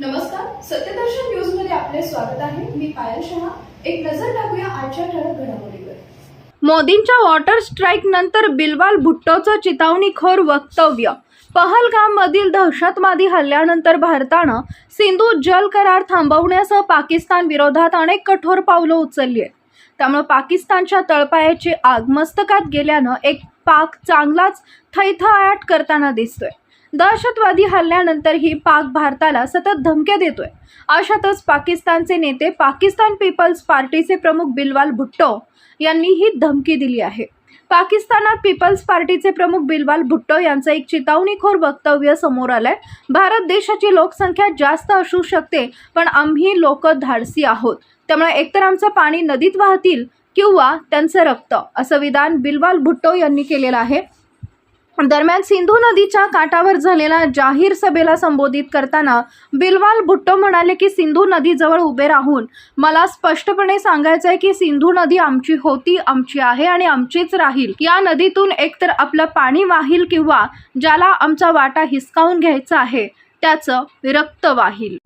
नमस्कार सत्यदर्शन न्यूजमध्ये आपले स्वागत आहे. मी पायल शहा. एक नजर टाकूया आजच्या ठळक घडामोडीवर. मोदींच्या वॉटर स्ट्राईक नंतर बिलवाल भुट्टोचं चितावणीखोर वक्तव्य. पहलगाममधील दहशतवादी हल्ल्यानंतर भारतानं सिंधू जल करार थांबवण्यासह पाकिस्तान विरोधात अनेक कठोर पावलं उचलली आहेत. त्यामुळे पाकिस्तानच्या तळपायाची आग मस्तकात गेल्यानं एक पाक चांगलाच थैथयाट करताना दिसतोय. दहशतवादी हल्ल्यानंतरही पाक भारताला सतत धमक्या देतोय. अशातच पाकिस्तानचे नेते पाकिस्तान पीपल्स पार्टीचे प्रमुख बिलवाल भुट्टो यांनी ही धमकी दिली आहे. पाकिस्तानात पीपल्स पार्टीचे प्रमुख बिलवाल भुट्टो यांचं एक चितावणीखोर वक्तव्य समोर आलंय. भारत देशाची लोकसंख्या जास्त असू शकते पण आम्ही लोक धाडसी आहोत. त्यामुळे एकतर आमचं पाणी नदीत वाहतील किंवा त्यांचं रक्त असं विधान बिलवाल भुट्टो यांनी केलेलं आहे. दरम्यान सिंधू नदीच्या काठावर झालेल्या जाहीर सभेला संबोधित करताना बिलवाल भुट्टो म्हणाले की सिंधू नदीजवळ उभे राहून मला स्पष्टपणे सांगायचं आहे की सिंधू नदी आमची होती आमची आहे आणि आमचीच राहील. या नदीतून एकतर आपलं पाणी वाहील किंवा ज्याला आमचा वाटा हिसकावून घ्यायचा आहे त्याचं रक्त वाहील.